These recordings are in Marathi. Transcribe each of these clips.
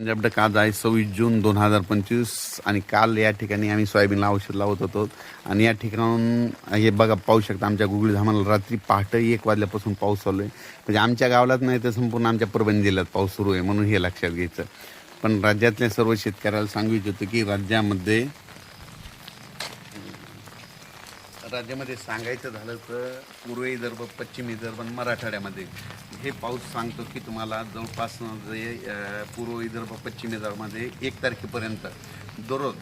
पंजाब डक आज आहे सव्वीस जून दोन हजार पंचवीस आणि काल या ठिकाणी आम्ही सोयाबीनला औषध लावत होतो. आणि या ठिकाणून हे बघा पाहू शकता आमच्या गुगळी धामाला रात्री पहाटे एक वाजल्यापासून पाऊस चालू आहे. म्हणजे आमच्या गावालाच नाही तर संपूर्ण आमच्या परभणी जिल्ह्यात पाऊस सुरू आहे म्हणून हे लक्षात घ्यायचं. पण राज्यातल्या सर्व शेतकऱ्याला सांगू इच्छितो की राज्यामध्ये राज्यामध्ये सांगायचं झालं तर पूर्व विदर्भ पश्चिम विदर्भ आणि मराठवाड्यामध्ये हे पाऊस सांगतो की तुम्हाला जवळपास जे पूर्व विदर्भ पश्चिम विदर्भामध्ये एक तारखेपर्यंत दररोज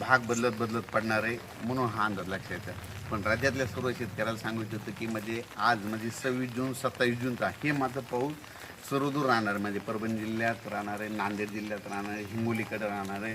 भाग बदलत बदलत पडणार आहे म्हणून हा अंदाज लक्षात येतो. पण राज्यातल्या सर्व शेतकऱ्याला सांगू इच्छितो की म्हणजे आज म्हणजे सव्वीस जून सत्तावीस जूनचा हे मात्र पाऊस सर्वदूर राहणार. म्हणजे परभणी जिल्ह्यात राहणार आहे नांदेड जिल्ह्यात राहणार आहे हिंगोलीकडे राहणार आहे.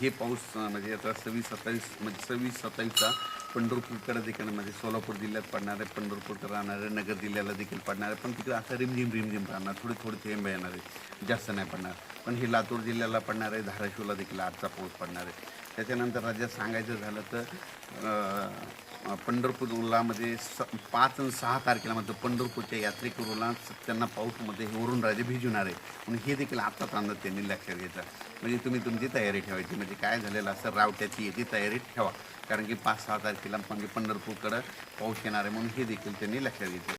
हे पाऊस म्हणजे आता सव्वीस सत्तावीस म्हणजे सव्वीस सत्तावीसचा पंढरपूरकडे देखील म्हणजे सोलापूर जिल्ह्यात पडणार आहे पंढरपूरकडे राहणार आहे नगर जिल्ह्याला देखील पडणार आहे पण तिकडे असं रिमझिम रिमझिम राहणार. थोडे थोडे थेंब येणार आहे. जास्त नाही पडणार. पण हे लातूर जिल्ह्याला पडणार आहे. धाराशिवला देखील आजचा पाऊस पडणार आहे. त्याच्यानंतर राज्यात सांगायचं झालं तर अं, पंढरपूरला स पाच आणि सहा तारखेला म्हणजे पंढरपूरच्या यात्रेकरूला त्यांना पाऊसमध्ये हे वरून राजे भिजवणार आहे. म्हणून हे देखील आत्ताच अंदाज त्यांनी लक्षात घ्यायचा म्हणजे तुम्ही तुमची तयारी ठेवायची. म्हणजे काय झालेलं असं रावट्याची याची तयारी ठेवा. कारण की पाच सहा तारखेला म्हणजे पंढरपूरकडं पाऊस येणार आहे म्हणून हे देखील त्यांनी लक्षात घेतलं.